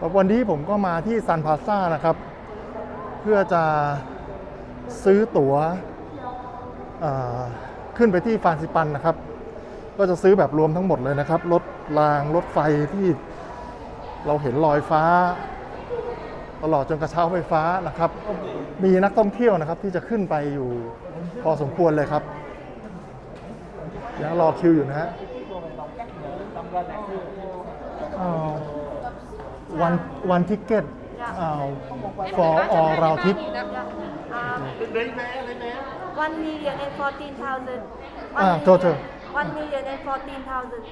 แล้ววันนี้ผมก็มาที่ซันพาซ่านะครับ เพื่อจะซื้อตั๋วขึ้นไปที่ฟานซิปันนะครับ ก็จะซื้อแบบรวมทั้งหมดเลยนะครับ รถรางรถไฟที่เราเห็นลอยฟ้า ตลอดจนกระเช้าไฟฟ้านะครับ มีนักท่องเที่ยวนะครับที่จะขึ้นไปอยู่พอสมควรเลยครับยังรอคิวอยู่นะฮะ วันวันทิเก็ต for all round trip Um, one million and fourteen thousand. Ah, total. One million and fourteen thousand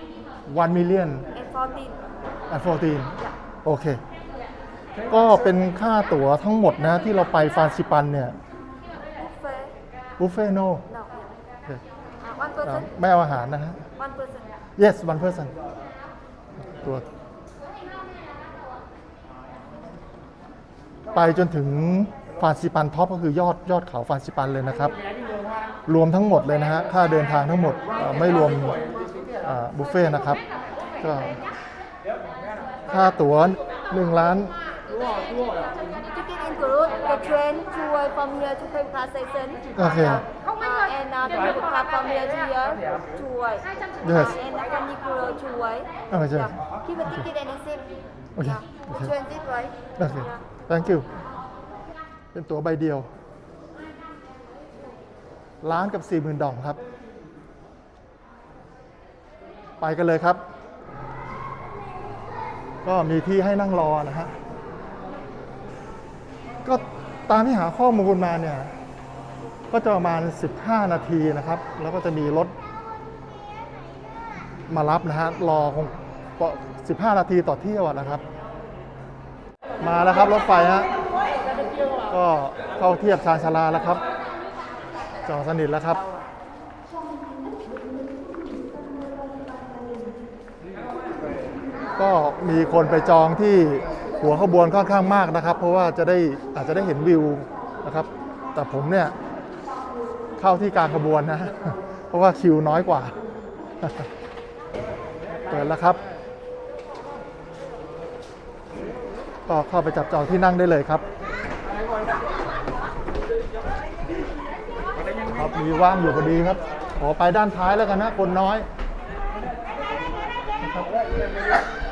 1 million and fourteen. and 14 Yeah. โอเค ก็เป็นค่าตั๋วทั้งหมดนะที่เราไปฟานซิปันเนี่ย Buffet. บุฟเฟ่โน No. Yeah. Uh, one person. ไม่เอาอาหารนะฮะ One person. yes one person ตัว ไปจนถึงฟานซิปันท็อปก็คือยอดยอดเขาฟานซิปันเลยนะครับ รวมทั้งหมดเลยนะฮะค่าเดินทางทั้งหมดเอ่อไม่รวมอ่าบุฟเฟ่ต์นะครับก็ค่าตั๋ว1ล้าน Ticket include the train tour from here to Pemba Station. Okay. Uh, and uh, the people come from here to here tour. Yes. Uh, and the funicular tour. Okay, sure. Yeah. Keep a ticket and it's it. Okay, Yeah. okay. Transit, right? โอเค thank you เป็นตั๋วใบเดียว ล้านกับ4 0,000ดองครับ ไปกันเลยครับ ก็มีที่ให้นั่งรอนะฮะ ก็ตามที่หาข้อมูลมาเนี่ย ก็จะประมาณ 15 นาทีนะครับ แล้วก็จะมีรถมารับนะฮะ รอคง15 นาทีต่อเที่ยวนะครับ มาแล้วครับรถไฟฮะก็เข้าเทียบชานชาลาแล้วครับจอสนิทแล้วครับก็มีคนไปจองที่หัวขบวนค่อนข้างมากนะครับ เพราะว่าจะได้อาจจะได้เห็นวิวนะครับ แต่ผมเนี่ยเข้าที่กลางขบวนนะ เพราะว่าคิวน้อยกว่า เปิดแล้วครับ ก็เข้าไปจับจองที่นั่งได้เลยครับครับมีว่างอยู่พอดีครับ ขอไปด้านท้ายแล้วกันนะคนน้อย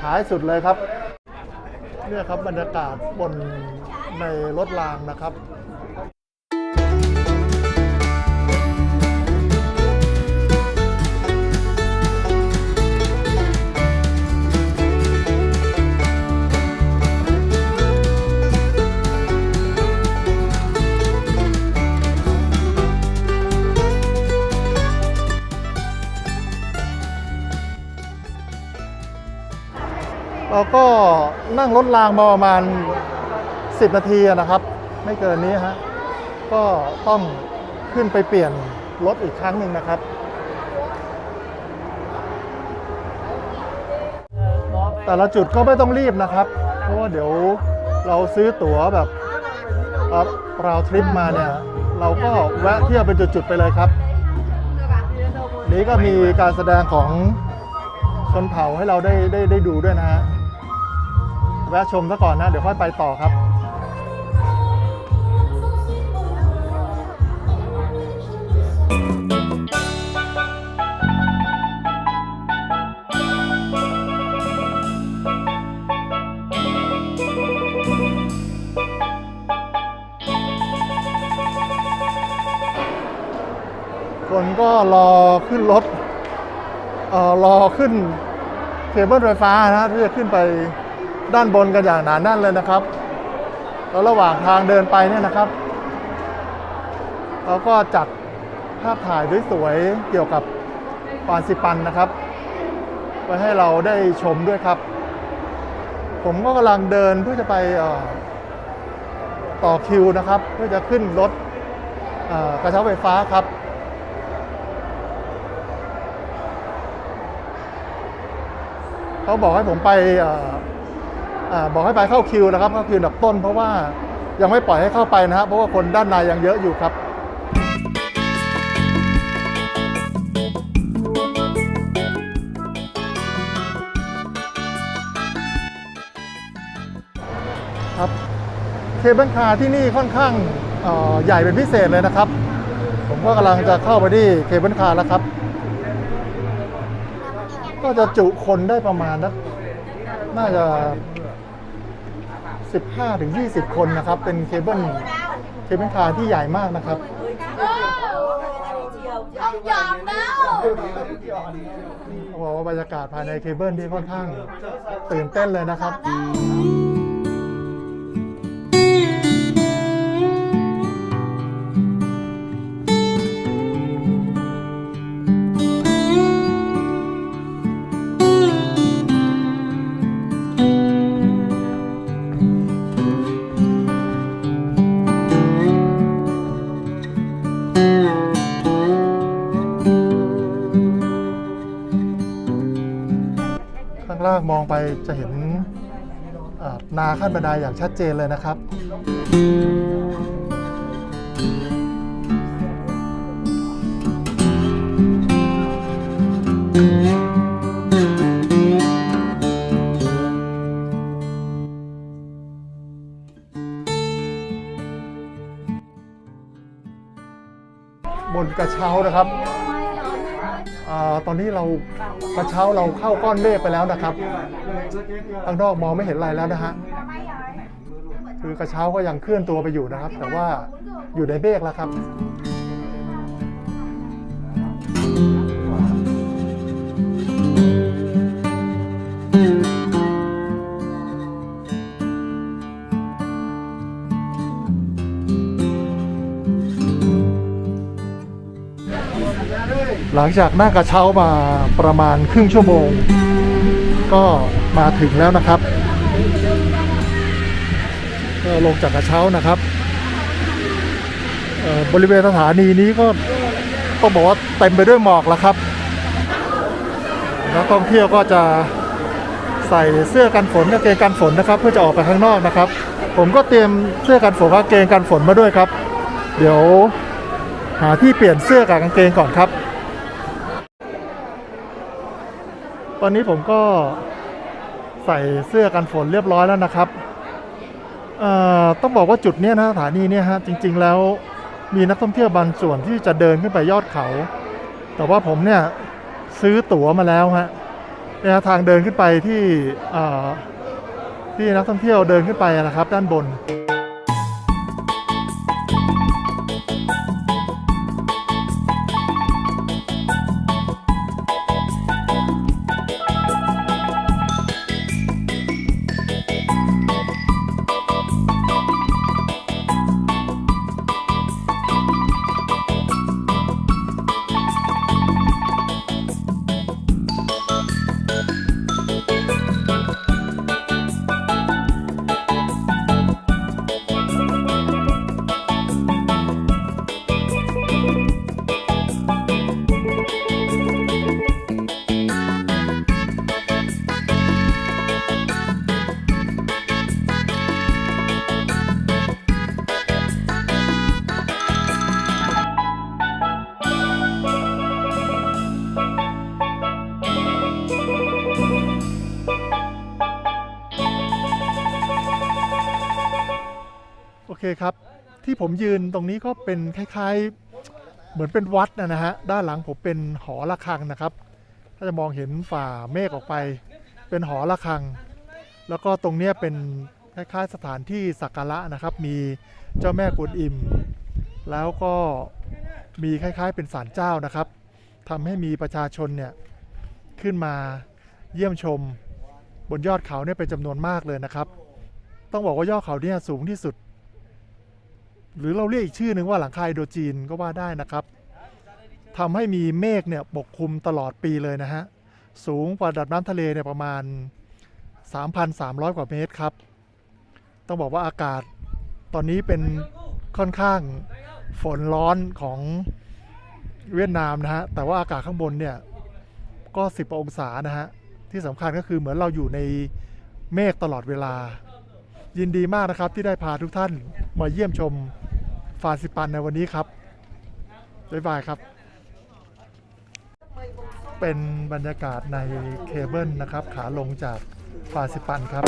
ท้ายสุดเลยครับเนี่ยครับบรรยากาศบนในรถรางนะครับ ก็นั่งรถรางมาประมาณ 10 นาทีนะครับ ไม่เกินนี้ฮะก็ต้องขึ้นไปเปลี่ยนรถอีกครั้งหนึ่งนะครับแต่ละจุดก็ไม่ต้องรีบนะครับ เพราะว่าเดี๋ยวเราซื้อตั๋วแบบเราทริปมาเนี่ย เราก็แวะเที่ยวเป็นจุดๆไปเลยครับ นี้ก็มีการแสดงของชนเผ่าให้เราได้ได้ได้ดูด้วยนะฮะ แวะชมซะก่อนนะ เดี๋ยวค่อยไปต่อครับคนก็รอขึ้นรถเออรอขึ้นเคเบิลไฟฟ้านะฮะที่จะขึ้นไป ด้านบนกันอย่างหนาแน่นเลยนะครับ แล้วระหว่างทางเดินไปเนี่ยนะครับเราก็จัดภาพถ่ายสวยๆเกี่ยวกับปานซิปันนะครับ ไว้ให้เราได้ชมด้วยครับ ผมก็กำลังเดินเพื่อจะไปต่อคิวนะครับ เพื่อจะขึ้นรถกระเช้าไฟฟ้าครับเขาบอกให้ผมไป บอกให้ไปเข้าคิวนะครับเข้าคิวดับต้น เพราะว่ายังไม่ปล่อยให้เข้าไปนะครับเพราะว่าคนด้านในยังเยอะอยู่ครับครับเคเบิลคาร์ที่นี่ค่อนข้างใหญ่เป็นพิเศษเลยนะครับ ผมก็กำลังจะเข้าไปที่เคเบิลคาร์แล้วครับ ก็จะจุคนได้ประมาณนักน่าจะ 15 ถึง 20 คนนะครับ เป็นเคเบิลเคเบิลคาร์ที่ใหญ่มากนะครับ Không giọt đâu เขาบอกว่าบรรยากาศภายในเคเบิลที่ค่อนข้างตื่นเต้นเลยนะครับ มองไปจะเห็นนาขั้นบันไดอย่างชัดเจนเลยนะครับบนกระเช้านะครับ อาตอนนี้เรากระเช้าเราเข้าก้อนเมฆไปแล้วนะครับข้างนอกมองไม่เห็นอะไรแล้วนะฮะคือกระเช้าก็ยังเคลื่อนตัวไปอยู่นะครับ แต่ว่าอยู่ในเมฆแล้วครับ หลังจากนั่งกระเช้ามาประมาณครึ่งชั่วโมง ก็มาถึงแล้วนะครับ ก็ลงจากกระเช้านะครับบริเวณสถานีนี้ก็ต้องบอกว่าเต็มไปด้วยหมอกแล้วครับนักท่องเที่ยวก็จะใส่เสื้อกันฝนกางเกงกันฝนนะครับ เพื่อจะออกไปข้างนอกนะครับ ผมก็เตรียมเสื้อกันฝนกางเกงกันฝนมาด้วยครับ เดี๋ยวหาที่เปลี่ยนเสื้อกับกางเกงก่อนครับ ต อนนี้ผมก็ใส่เสื้อกันฝนเรียบร้อยแล้วนะครับเอ่อต้องบอกว่าจุดนี้นะสถานีเนี่ยฮะจริง ๆ แล้วมีนักท่องเที่ยวบางส่วนที่จะเดินขึ้นไปยอดเขา แต่ว่าผมเนี่ยซื้อตั๋วมาแล้วฮะเนี่ยทางเดินขึ้นไปที่เอ่อที่นักท่องเที่ยวเดินขึ้นไปนะครับ ด้านบน คครับ ที่ผมยืนตรงนี้ก็เป็นคล้ายๆ เหมือนเป็นวัดนะฮะ ด้านหลังผมเป็นหอระฆังนะครับ ถ้าจะมองเห็นฝ่าเมฆออกไป เป็นหอระฆัง แล้วก็ตรงนี้เป็นคล้ายๆสถานที่สักการะนะครับ มีเจ้าแม่กวนอิม แล้วก็มีคล้าย ๆ เป็นศาลเจ้านะครับทำให้มีประชาชนเนี่ยขึ้นมาเยี่ยมชมบนยอดเขาเนี่ยเป็นจำนวนมากเลยนะครับ ต้องบอกว่ายอดเขาเนี่ยสูงที่สุด หรือเราเรียกอีกชื่อหนึ่งว่าหลังคาไฮโดจีนก็ว่าได้นะครับทำให้มีเมฆเนี่ยปกคลุมตลอดปีเลยนะฮะ สูงกว่าระดับน้ำทะเลเนี่ยประมาณ 3,300 กว่าเมตรครับ ต้องบอกว่าอากาศตอนนี้เป็นค่อนข้างฝนร้อนของเวียดนามนะฮะ แต่ว่าอากาศข้างบนเนี่ยก็ 10 องศานะฮะ ที่สำคัญก็คือเหมือนเราอยู่ในเมฆตลอดเวลา ยินดีมากนะครับที่ได้พาทุกท่านมาเยี่ยมชม ฟาสิปันในวันนี้ครับบ๊ายบายครับ เป็นบรรยากาศในเคเบิลนะครับ ขาลงจากฟาสิปันครับ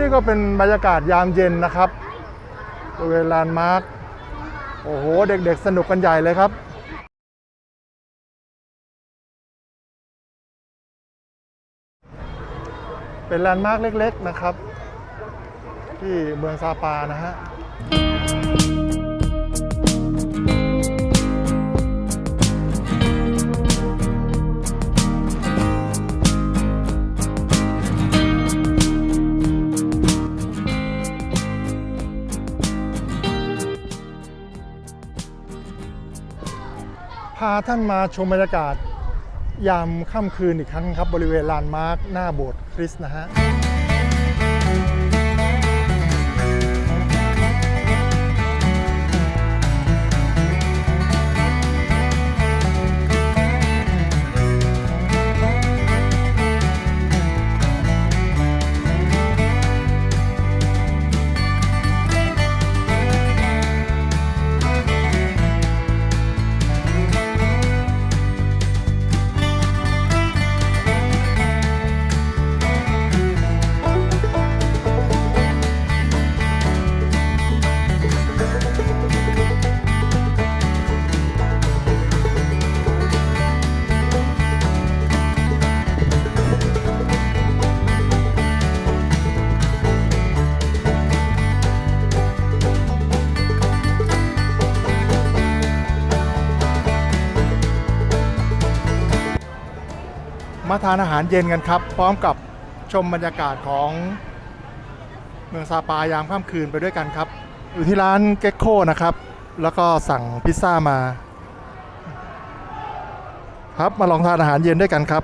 นี่ก็เป็นบรรยากาศยามเย็นนะครับบริเวณลานมาร์คโอ้โห เด็กๆ สนุกกันใหญ่เลยครับเป็นแลนด์มาร์คเล็ก ๆ นะครับ ที่เมืองซาปานะฮะ ท่านมาชมบรรยากาศ ยามค่ำคืนอีกครั้งครับ บริเวณลานมาร์คหน้าโบสถ์คริสต์นะฮะ มาทานอาหารเย็นกันครับ พร้อมกับชมบรรยากาศของเมืองซาปายามค่ำคืนไปด้วยกันครับ อยู่ที่ร้านเก็กโคนะครับ แล้วก็สั่งพิซซ่ามา ครับมาลองทานอาหารเย็นด้วยกันครับ